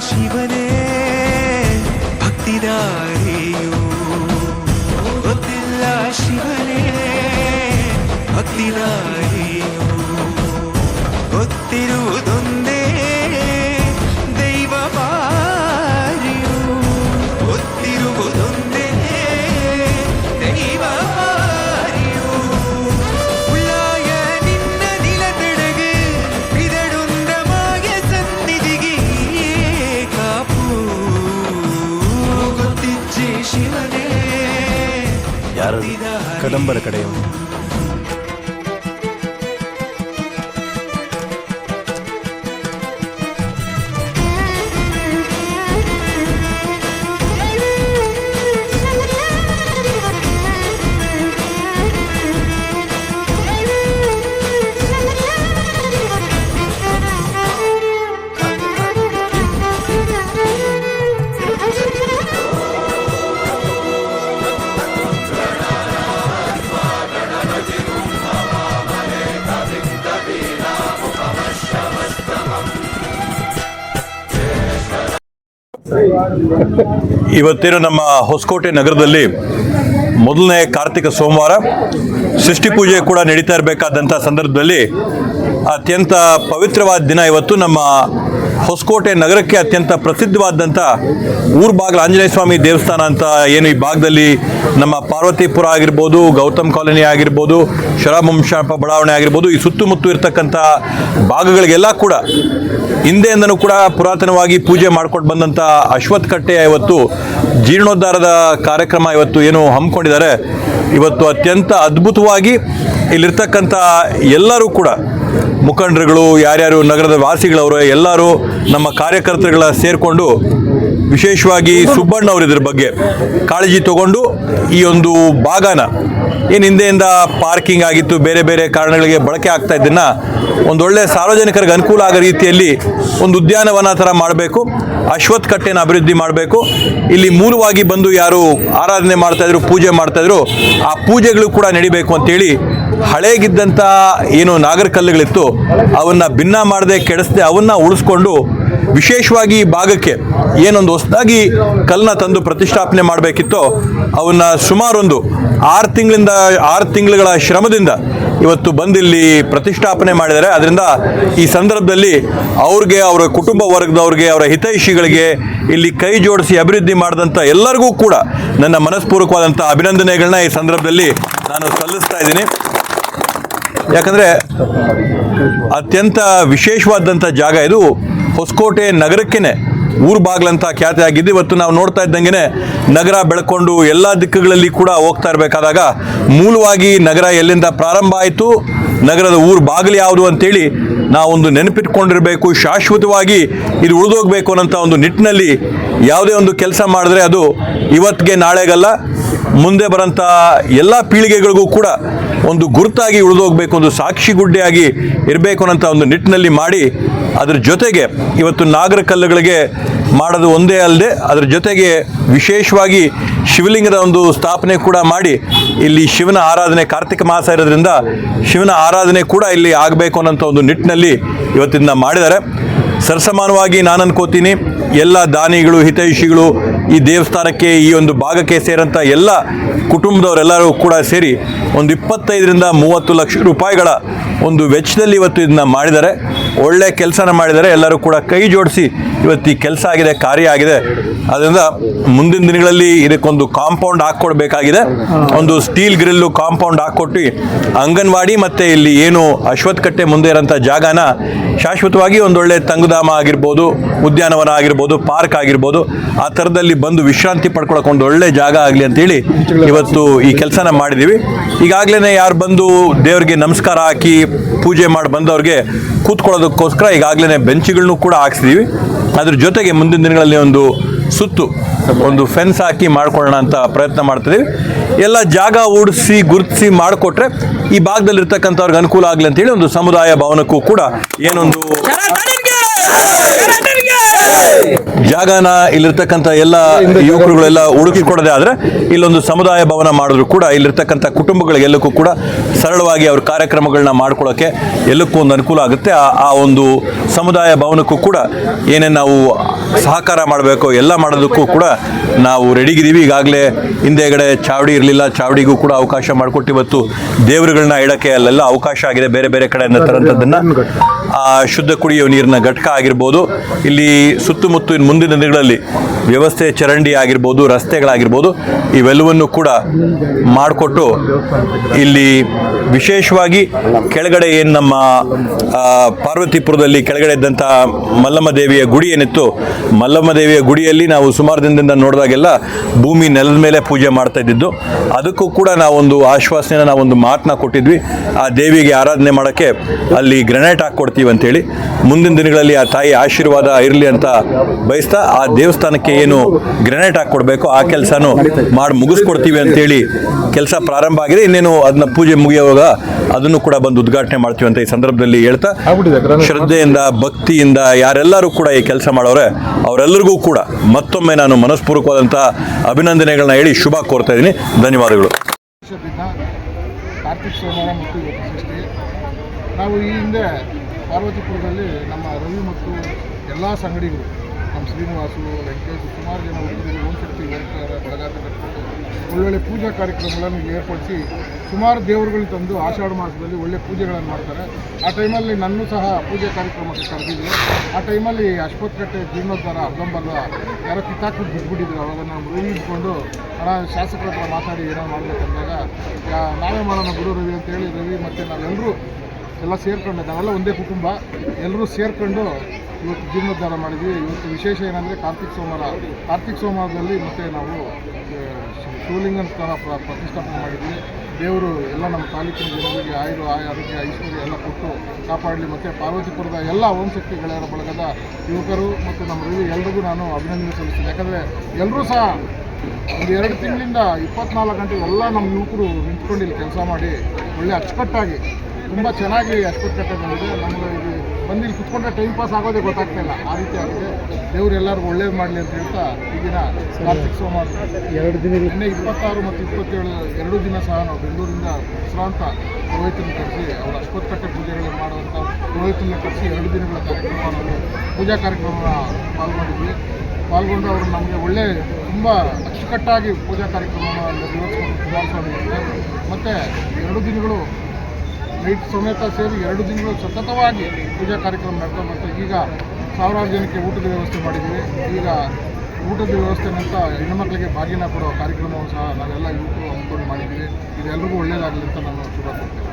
ಶಿವನೇ ಭಕ್ತಿದಾರಿಯು ಕದಂಬರ ಇವತ್ತೇನು ನಮ್ಮ ಹೊಸಕೋಟೆ ನಗರದಲ್ಲಿ ಮೊದಲನೇ ಕಾರ್ತಿಕ ಸೋಮವಾರ, ಸೃಷ್ಟಿ ಪೂಜೆ ಕೂಡ ನಡೀತಾ ಇರಬೇಕಾದಂಥ ಸಂದರ್ಭದಲ್ಲಿ ಅತ್ಯಂತ ಪವಿತ್ರವಾದ ದಿನ ಇವತ್ತು ನಮ್ಮ ಹೊಸಕೋಟೆ ನಗರಕ್ಕೆ ಅತ್ಯಂತ ಪ್ರಸಿದ್ಧವಾದಂಥ ಊರ್ ಬಾಗಿಲು ಆಂಜನೇಯ ಸ್ವಾಮಿ ದೇವಸ್ಥಾನ ಅಂತ ಏನು ಈ ಭಾಗದಲ್ಲಿ ನಮ್ಮ ಪಾರ್ವತಿಪುರ ಆಗಿರ್ಬೋದು, ಗೌತಮ್ ಕಾಲೋನಿ ಆಗಿರ್ಬೋದು ಶರವಂಶಾಪ ಬಡಾವಣೆ ಆಗಿರ್ಬೋದು, ಈ ಸುತ್ತಮುತ್ತ ಇರತಕ್ಕಂಥ ಭಾಗಗಳಿಗೆಲ್ಲ ಕೂಡ ಹಿಂದೆಯಿಂದನೂ ಕೂಡ ಪುರಾತನವಾಗಿ ಪೂಜೆ ಮಾಡ್ಕೊಂಡು ಬಂದಂಥ ಅಶ್ವತ್ ಕಟ್ಟೆಯ ಇವತ್ತು ಜೀರ್ಣೋದ್ಧಾರದ ಕಾರ್ಯಕ್ರಮ ಇವತ್ತು ಏನು ಹಮ್ಮಿಕೊಂಡಿದ್ದಾರೆ. ಇವತ್ತು ಅತ್ಯಂತ ಅದ್ಭುತವಾಗಿ ಇಲ್ಲಿರ್ತಕ್ಕಂಥ ಎಲ್ಲರೂ ಕೂಡ ಮುಖಂಡರುಗಳು, ಯಾರ್ಯಾರು ನಗರದ ವಾಸಿಗಳವರು, ಎಲ್ಲರೂ ನಮ್ಮ ಕಾರ್ಯಕರ್ತರುಗಳ ಸೇರಿಕೊಂಡು ವಿಶೇಷವಾಗಿ ಸುಬ್ಬಣ್ಣ ಅವರು ಇದ್ರ ಬಗ್ಗೆ ಕಾಳಜಿ ತಗೊಂಡು ಈ ಒಂದು ಭಾಗನ ಏನು ಹಿಂದೆಯಿಂದ ಪಾರ್ಕಿಂಗ್ ಆಗಿತ್ತು, ಬೇರೆ ಬೇರೆ ಕಾರಣಗಳಿಗೆ ಬಳಕೆ ಆಗ್ತಾ ಇದ್ದನ್ನ ಒಂದೊಳ್ಳೆ ಸಾರ್ವಜನಿಕರಿಗೆ ಅನುಕೂಲ ಆಗೋ ರೀತಿಯಲ್ಲಿ ಒಂದು ಉದ್ಯಾನವನ ಥರ ಮಾಡಬೇಕು ಅಶ್ವತ್ಥ ಕಟ್ಟೆನ ಅಭಿವೃದ್ಧಿ ಮಾಡಬೇಕು. ಇಲ್ಲಿ ಮೂಲವಾಗಿ ಬಂದು ಯಾರು ಆರಾಧನೆ ಮಾಡ್ತಾಯಿದ್ರು ಪೂಜೆ ಮಾಡ್ತಾಯಿದ್ರು ಆ ಪೂಜೆಗಳು ಕೂಡ ನಡಿಬೇಕು ಅಂತೇಳಿ ಹಳೇಗಿದ್ದಂಥ ಏನು ನಾಗರ ಕಲ್ಲುಗಳಿತ್ತು, ಅವನ್ನ ಭಿನ್ನ ಮಾಡದೆ ಕೆಡಿಸದೆ ಅವನ್ನ ಉಳಿಸ್ಕೊಂಡು ವಿಶೇಷವಾಗಿ ಭಾಗಕ್ಕೆ ಏನೊಂದು ಹೊಸದಾಗಿ ಕಲ್ಲನ್ನ ತಂದು ಪ್ರತಿಷ್ಠಾಪನೆ ಮಾಡಬೇಕಿತ್ತೋ, ಅವನ್ನ ಸುಮಾರೊಂದು ಆರು ತಿಂಗಳಿಂದ, ಆರು ತಿಂಗಳುಗಳ ಶ್ರಮದಿಂದ ಇವತ್ತು ಬಂದಿಲ್ಲಿ ಪ್ರತಿಷ್ಠಾಪನೆ ಮಾಡಿದ್ದಾರೆ. ಅದರಿಂದ ಈ ಸಂದರ್ಭದಲ್ಲಿ ಅವ್ರಿಗೆ, ಅವರ ಕುಟುಂಬ ವರ್ಗದವ್ರಿಗೆ, ಅವರ ಹಿತೈಷಿಗಳಿಗೆ ಇಲ್ಲಿ ಕೈ ಜೋಡಿಸಿ ಅಭಿವೃದ್ಧಿ ಮಾಡಿದಂಥ ಎಲ್ಲರಿಗೂ ಕೂಡ ನನ್ನ ಮನಸ್ಪೂರ್ವಕವಾದಂಥ ಅಭಿನಂದನೆಗಳನ್ನ ಈ ಸಂದರ್ಭದಲ್ಲಿ ನಾನು ಸಲ್ಲಿಸ್ತಾ ಇದ್ದೀನಿ. ಯಾಕಂದರೆ ಅತ್ಯಂತ ವಿಶೇಷವಾದಂಥ ಜಾಗ ಇದು ಹೊಸಕೋಟೆ ನಗರಕ್ಕೇನೆ. ಊರು ಬಾಗ್ಲಂತ ಖ್ಯಾತಿ ಆಗಿದ್ದು ಇವತ್ತು ನಾವು ನೋಡ್ತಾ ಇದ್ದಂಗೆ ನಗರ ಬೆಳ್ಕೊಂಡು ಎಲ್ಲ ದಿಕ್ಕುಗಳಲ್ಲಿ ಕೂಡ ಹೋಗ್ತಾ ಇರಬೇಕಾದಾಗ ಮೂಲವಾಗಿ ನಗರ ಎಲ್ಲಿಂದ ಪ್ರಾರಂಭ ಆಯಿತು, ನಗರದ ಊರು ಬಾಗಿಲು ಯಾವುದು ಅಂತೇಳಿ ನಾವೊಂದು ನೆನಪಿಟ್ಕೊಂಡಿರಬೇಕು. ಶಾಶ್ವತವಾಗಿ ಇದು ಉಳಿದೋಗ್ಬೇಕು ಅನ್ನೋಂಥ ಒಂದು ನಿಟ್ಟಿನಲ್ಲಿ ಯಾವುದೇ ಒಂದು ಕೆಲಸ ಮಾಡಿದ್ರೆ ಅದು ಇವತ್ತಿಗೆ ನಾಳೆಗಲ್ಲ, ಮುಂದೆ ಬರೋಂಥ ಎಲ್ಲ ಪೀಳಿಗೆಗಳಿಗೂ ಕೂಡ ಒಂದು ಗುರುತಾಗಿ ಉಳಿದೋಗ್ಬೇಕು ಒಂದು ಸಾಕ್ಷಿ ಗುಡ್ಡೆಯಾಗಿ ಇರಬೇಕು ಅನ್ನೋಂಥ ಒಂದು ನಿಟ್ಟಿನಲ್ಲಿ ಮಾಡಿ, ಅದ್ರ ಜೊತೆಗೆ ಇವತ್ತು ನಾಗರ ಕಲ್ಲುಗಳಿಗೆ ಮಾಡೋದು ಒಂದೇ ಅಲ್ಲದೆ, ಅದರ ಜೊತೆಗೆ ವಿಶೇಷವಾಗಿ ಶಿವಲಿಂಗದ ಒಂದು ಸ್ಥಾಪನೆ ಕೂಡ ಮಾಡಿ, ಇಲ್ಲಿ ಶಿವನ ಆರಾಧನೆ ಕಾರ್ತಿಕ ಮಾಸ ಇರೋದ್ರಿಂದ ಶಿವನ ಆರಾಧನೆ ಕೂಡ ಇಲ್ಲಿ ಆಗಬೇಕು ಅನ್ನೋಂಥ ಒಂದು ನಿಟ್ಟಿನಲ್ಲಿ ಇವತ್ತಿಂದ ಮಾಡಿದ್ದಾರೆ. ಸರ್ಸಮಾನವಾಗಿ ನಾನು ಅನ್ಕೋತೀನಿ ಎಲ್ಲ ದಾನಿಗಳು, ಹಿತೈಷಿಗಳು ಈ ದೇವಸ್ಥಾನಕ್ಕೆ ಈ ಒಂದು ಭಾಗಕ್ಕೆ ಸೇರಂಥ ಎಲ್ಲ ಕುಟುಂಬದವರೆಲ್ಲರೂ ಕೂಡ ಸೇರಿ ಒಂದು ಇಪ್ಪತ್ತೈದರಿಂದ ಮೂವತ್ತು ಲಕ್ಷ ರೂಪಾಯಿಗಳ ಒಂದು ವೆಚ್ಚದಲ್ಲಿ ಇವತ್ತು ಇದನ್ನ ಮಾಡಿದ್ದಾರೆ. ಒಳ್ಳೆ ಕೆಲಸನ ಮಾಡಿದರೆ ಎಲ್ಲರೂ ಕೂಡ ಕೈ ಜೋಡಿಸಿ ಇವತ್ತು ಈ ಕೆಲಸ ಆಗಿದೆ, ಕಾರ್ಯ ಆಗಿದೆ. ಅದರಿಂದ ಮುಂದಿನ ದಿನಗಳಲ್ಲಿ ಇದಕ್ಕೊಂದು ಕಾಂಪೌಂಡ್ ಹಾಕ್ಕೊಡ್ಬೇಕಾಗಿದೆ. ಒಂದು ಸ್ಟೀಲ್ ಗ್ರಿಲ್ಲು ಕಾಂಪೌಂಡ್ ಹಾಕ್ಕೊಟ್ಟು ಅಂಗನವಾಡಿ ಮತ್ತು ಇಲ್ಲಿ ಏನು ಅಶ್ವತ್ಕಟ್ಟೆ ಮುಂದೆ ಇರೋಂಥ ಜಾಗನ ಶಾಶ್ವತವಾಗಿ ಒಂದೊಳ್ಳೆ ತಂಗುಧಾಮ ಆಗಿರ್ಬೋದು, ಉದ್ಯಾನವನ ಆಗಿರ್ಬೋದು, ಪಾರ್ಕ್ ಆಗಿರ್ಬೋದು, ಆ ಥರದಲ್ಲಿ ಬಂದು ವಿಶ್ರಾಂತಿ ಪಡ್ಕೊಳಕ್ಕೆ ಒಂದು ಒಳ್ಳೆ ಜಾಗ ಆಗಲಿ ಅಂತೇಳಿ ಇವತ್ತು ಈ ಕೆಲಸನ ಮಾಡಿದ್ದೀವಿ. ಈಗಾಗಲೇ ಯಾರು ಬಂದು ದೇವರಿಗೆ ನಮಸ್ಕಾರ ಹಾಕಿ ಪೂಜೆ ಮಾಡಿ ಬಂದವ್ರಿಗೆ ಕೂತ್ಕೊಳ್ಳೋದಕ್ಕೋಸ್ಕರ ಈಗಾಗಲೇ ಬೆಂಚ್ಗಳನ್ನು ಕೂಡ ಹಾಕ್ಸಿದ್ದೀವಿ ಅದ್ರ ಜೊತೆಗೆ ಮುಂದಿನ ದಿನಗಳಲ್ಲಿ ಒಂದು ಸುತ್ತು, ಒಂದು ಫೆನ್ಸ್ ಹಾಕಿ ಮಾಡ್ಕೊಳ್ಳೋಣ ಅಂತ ಪ್ರಯತ್ನ ಮಾಡ್ತಿದ್ದೀವಿ ಎಲ್ಲ ಜಾಗ ಓಡಿಸಿ ಗುರುತಿಸಿ ಮಾಡಿಕೊಟ್ರೆ ಈ ಭಾಗದಲ್ಲಿರ್ತಕ್ಕಂಥವ್ರಿಗೆ ಅನುಕೂಲ ಆಗಲಿ ಅಂತೇಳಿ ಒಂದು ಸಮುದಾಯ ಭವನಕ್ಕೂ ಕೂಡ ಏನೊಂದು ಜಾಗನ ಇಲ್ಲಿರ್ತಕ್ಕಂಥ ಎಲ್ಲ ಯುವಕರುಗಳೆಲ್ಲ ಹುಡುಕಿಕೊಡದೆ ಆದರೆ ಇಲ್ಲೊಂದು ಸಮುದಾಯ ಭವನ ಮಾಡಿದ್ರು ಕೂಡ ಇಲ್ಲಿರ್ತಕ್ಕಂಥ ಕುಟುಂಬಗಳಿಗೆಲ್ಲಕ್ಕೂ ಕೂಡ ಸರಳವಾಗಿ ಅವ್ರ ಕಾರ್ಯಕ್ರಮಗಳನ್ನ ಮಾಡ್ಕೊಳ್ಳೋಕ್ಕೆ ಎಲ್ಲಕ್ಕೂ ಒಂದು ಅನುಕೂಲ ಆಗುತ್ತೆ. ಆ ಒಂದು ಸಮುದಾಯ ಭವನಕ್ಕೂ ಕೂಡ ಏನೇನು ನಾವು ಸಹಕಾರ ಮಾಡಬೇಕು ಎಲ್ಲ ಮಾಡೋದಕ್ಕೂ ಕೂಡ ನಾವು ರೆಡಿಗಿದ್ದೀವಿ. ಈಗಾಗಲೇ ಹಿಂದೆಗಡೆ ಚಾವಡಿ ಇರಲಿಲ್ಲ, ಚಾವಡಿಗೂ ಕೂಡ ಅವಕಾಶ ಮಾಡಿಕೊಟ್ಟು ಇವತ್ತು ದೇವರುಗಳನ್ನ ಇಡಕ್ಕೆ ಅಲ್ಲೆಲ್ಲ ಅವಕಾಶ ಆಗಿದೆ. ಬೇರೆ ಬೇರೆ ಕಡೆಯಿಂದ ಆ, ಶುದ್ಧ ಕುಡಿಯುವ ನೀರಿನ ಘಟಕ ಆಗಿರ್ಬೋದು, ಇಲ್ಲಿ ಸುತ್ತಮುತ್ತ ಮುಂದಿನ ದಿನಗಳಲ್ಲಿ ವ್ಯವಸ್ಥೆ ಚರಂಡಿ ಆಗಿರ್ಬೋದು, ರಸ್ತೆಗಳಾಗಿರ್ಬೋದು, ಇವೆಲ್ಲವನ್ನು ಕೂಡ ಮಾಡಿಕೊಟ್ಟು ಇಲ್ಲಿ ವಿಶೇಷವಾಗಿ ಕೆಳಗಡೆ ಏನು ನಮ್ಮ ಪಾರ್ವತಿಪುರದಲ್ಲಿ ಕೆಳಗಡೆ ಇದ್ದಂಥ ಮಲ್ಲಮ್ಮ ದೇವಿಯ ಗುಡಿ ಏನಿತ್ತು, ಮಲ್ಲಮ್ಮ ದೇವಿಯ ಗುಡಿಯಲ್ಲಿ ನಾವು ಸುಮಾರು ದಿನದಿಂದ ನೋಡಿದಾಗೆಲ್ಲ ಭೂಮಿ ನೆಲದ ಮೇಲೆ ಪೂಜೆ ಮಾಡ್ತಾ ಇದ್ದಿದ್ದು. ಅದಕ್ಕೂ ಕೂಡ ನಾವೊಂದು ಆಶ್ವಾಸನೆನ, ನಾವೊಂದು ಮಾತನ್ನ ಕೊಟ್ಟಿದ್ವಿ. ಆ ದೇವಿಗೆ ಆರಾಧನೆ ಮಾಡೋಕ್ಕೆ ಅಲ್ಲಿ ಗ್ರೆನೇಟ್ ಹಾಕ್ಕೊಡ್ತೀವಿ ಅಂತೇಳಿ. ಮುಂದಿನ ದಿನಗಳಲ್ಲಿ ಆ ತಾಯಿ ಆಶೀರ್ವಾದ ಇರಲಿ ಅಂತ ಬಯಸ್ತಾ ಆ ದೇವಸ್ಥಾನಕ್ಕೆ ಏನು ಗ್ರೆನೇಟ್ ಹಾಕ್ಕೊಡ್ಬೇಕು ಆ ಕೆಲಸನೂ ಮಾಡಿ ಮುಗಿಸ್ಕೊಡ್ತೀವಿ ಅಂತೇಳಿ ಕೆಲಸ ಪ್ರಾರಂಭ ಆಗಿದೆ. ಇನ್ನೇನು ಅದನ್ನ ಪೂಜೆ ಮುಗಿಯುವಾಗ ಅದನ್ನು ಕೂಡ ಬಂದು ಉದ್ಘಾಟನೆ ಮಾಡ್ತೀವಿ ಅಂತ ಈ ಸಂದರ್ಭದಲ್ಲಿ ಹೇಳ್ತಾ ಶ್ರದ್ಧೆಯಿಂದ ಭಕ್ತಿಯಿಂದ ಯಾರೆಲ್ಲರೂ ಕೂಡ ಈ ಕೆಲಸ ಮಾಡೋರೆ ಅವರೆಲ್ಲರಿಗೂ ಕೂಡ ಮತ್ತೊಮ್ಮೆ ನಾನು ಮನಸ್ಪೂರ್ವಕವಾದಂತಹ ಅಭಿನಂದನೆಗಳನ್ನ ಹೇಳಿ ಶುಭ ಕೋರ್ತಾ ಇದ್ದೀನಿ. ಧನ್ಯವಾದಗಳು. ವರ್ಷದಿಂದ ಕಾರ್ತಿಕ್ ಸೋಮವಾರ ಮತ್ತು ನಾವು ಈ ಹಿಂದೆ ಪಾರ್ವತಿಪುರದಲ್ಲಿ ನಮ್ಮ ರವಿ ಮತ್ತು ಎಲ್ಲ ಸಂಗಡಿಗರು ನಮ್ಮ ಶ್ರೀನಿವಾಸು ವೆಂಕಟೇಶ್ ಸುಮಾರು ಜನ ಹುಡುಗರು ಒಳ್ಳೊಳ್ಳೆ ಪೂಜಾ ಕಾರ್ಯಕ್ರಮಗಳನ್ನು ಏರ್ಪಡಿಸಿ ಸುಮಾರು ದೇವರುಗಳು ತಂದು ಆಷಾಢ ಮಾಸದಲ್ಲಿ ಒಳ್ಳೆ ಪೂಜೆಗಳನ್ನು ಮಾಡ್ತಾರೆ. ಆ ಟೈಮಲ್ಲಿ ನನ್ನೂ ಸಹ ಪೂಜೆ ಕಾರ್ಯಕ್ರಮಕ್ಕೆ ಕರೆದಿದ್ದೆ ಆ ಟೈಮಲ್ಲಿ ಅಶ್ವತ್ಕಟ್ಟೆ ಜೀರ್ಣೋದ್ಧಾರ ಅರ್ಧಂಬರ್ಧ ಯಾರೋ ಕಿತ್ತಾಕ್ಬಿಟ್ಟು ಬಿಟ್ಬಿಟ್ಟಿದ್ರು ಅವಾಗ ನಾವು ಇಟ್ಕೊಂಡು ಹಣ ಶಾಸಕರ ಹತ್ರ ಮಾತಾಡಿ, ಏನೋ ಮಾಡಬೇಕಂದಾಗ ನಾವೇ ಮಾಡೋಣ ಗುರು ರವಿ ಅಂತೇಳಿ ರವಿ ಮತ್ತು ನಾವೆಲ್ಲರೂ ಎಲ್ಲ ಸೇರ್ಕೊಂಡು. ನಾವೆಲ್ಲ ಒಂದೇ ಕುಟುಂಬ. ಎಲ್ಲರೂ ಸೇರ್ಕೊಂಡು ಇವತ್ತು ಜೀರ್ಣೋದ್ಧಾರ ಮಾಡಿದ್ವಿ. ಇವತ್ತು ವಿಶೇಷ ಏನಂದರೆ ಕಾರ್ತಿಕ್ ಸೋಮವಾರ. ಕಾರ್ತಿಕ್ ಸೋಮವಾರದಲ್ಲಿ ಮತ್ತೆ ನಾವು ಶಿವಲಿಂಗನ ಸ್ಥಾನ ಪ್ರ- ಪ್ರತಿಷ್ಠಾಪನೆ ಮಾಡಿದ್ವಿ. ದೇವರು ಎಲ್ಲ ನಮ್ಮ ತಾಲೂಕಿನ ಜನರಿಗೆ ಆಯುರು ಆಯ ಆರೋಗ್ಯ, ಐಶ್ವರ್ಯ ಎಲ್ಲ ಕೊಟ್ಟು ಕಾಪಾಡಲಿ. ಮತ್ತು ಪಾರ್ವತಿಪುರದ ಎಲ್ಲ ಓಂ ಶಕ್ತಿ ಗೆಳೆಯರ ಬಳಗದ ಯುವಕರು ಮತ್ತು ನಮ್ಮ ರವಿ ಎಲ್ರಿಗೂ ನಾನು ಅಭಿನಂದನೆ ಸಲ್ಲಿಸ್ತೀನಿ. ಯಾಕಂದರೆ ಎಲ್ಲರೂ ಸಹ ಒಂದು ಎರಡು ತಿಂಗಳಿಂದ ಇಪ್ಪತ್ನಾಲ್ಕು ಗಂಟೆ ಎಲ್ಲ ನಮ್ಮ ಯುವಕರು ನಿಂತ್ಕೊಂಡು ಇಲ್ಲಿ ಕೆಲಸ ಮಾಡಿ, ಒಳ್ಳೆ ಅಚ್ಚುಕಟ್ಟಾಗಿ, ತುಂಬ ಚೆನ್ನಾಗಿ ಅಚ್ಚುಕಟ್ಟಾಗಿ ನಮಗೆ ಇದು ಬಂದು ಇಲ್ಲಿ ಕುತ್ಕೊಂಡ್ರೆ ಟೈಮ್ ಪಾಸ್ ಆಗೋದೇ ಗೊತ್ತಾಗ್ತಿಲ್ಲ ಆ ರೀತಿ ಆಗಿದೆ. ದೇವ್ರು ಎಲ್ಲರಿಗೂ ಒಳ್ಳೇದು ಮಾಡಲಿ ಅಂತ ಹೇಳ್ತಾ ಈ ದಿನ ಕಾರ್ತಿಕ್ ಸೋಮವಾರ. ಎರಡು ದಿನ ನಿನ್ನೆ ಇಪ್ಪತ್ತಾರು ಮತ್ತು ಇಪ್ಪತ್ತೇಳು ಎರಡು ದಿನ ಸಹ ನಾವು ಬೆಂಗಳೂರಿಂದ ಹೆಸರಾಂತ ಪುರೋಹಿತನ ಕರೆಸಿ ಅವರ ಅಶ್ವತ್ಥಕ್ಕೆ ಪೂಜೆಗಳನ್ನು ಮಾಡುವಂಥ ಪುರೋಹಿತನ ಕರೆಸಿ ಎರಡು ದಿನಗಳ ಕಾರ್ಯಕ್ರಮದಲ್ಲಿ ನಾವು ಪೂಜಾ ಕಾರ್ಯಕ್ರಮ ಪಾಲ್ಗೊಂಡಿದ್ವಿ. ಪಾಲ್ಗೊಂಡು ಅವರು ನಮಗೆ ಒಳ್ಳೆ ತುಂಬ ಅಚ್ಚುಕಟ್ಟಾಗಿ ಪೂಜಾ ಕಾರ್ಯಕ್ರಮವನ್ನು ನಿರ್ವಹಿಸಿಕೊಂಡು ಕುಮಾರಸ್ವಾಮಿ ಮತ್ತು ಎರಡು ದಿನಗಳು ನೈಟ್ ಸಮೇತ ಸೇರಿ ಎರಡು ತಿಂಗಳು ಸತತವಾಗಿ ಪೂಜಾ ಕಾರ್ಯಕ್ರಮ ನಡ್ತಾ ಮತ್ತು ಈಗ ಸಾವಿರಾರು ಜನಕ್ಕೆ ಊಟದ ವ್ಯವಸ್ಥೆ ಮಾಡಿದ್ದೀವಿ. ಈಗ ಊಟದ ವ್ಯವಸ್ಥೆ ನಂತರ ಹೆಣ್ಣುಮಕ್ಕಳಿಗೆ ಬಾಗಿನ ಕೊಡೋ ಕಾರ್ಯಕ್ರಮವನ್ನು ಸಹ ನಾವೆಲ್ಲ ಯುವಕರು ಹಮ್ಮಿಕೊಂಡು ಮಾಡಿದ್ದೀವಿ. ಇದೆಲ್ಲರಿಗೂ ಒಳ್ಳೆಯದಾಗಲಿ ಅಂತ ನಾನು ಶುಭ ಕೊಡ್ತೇನೆ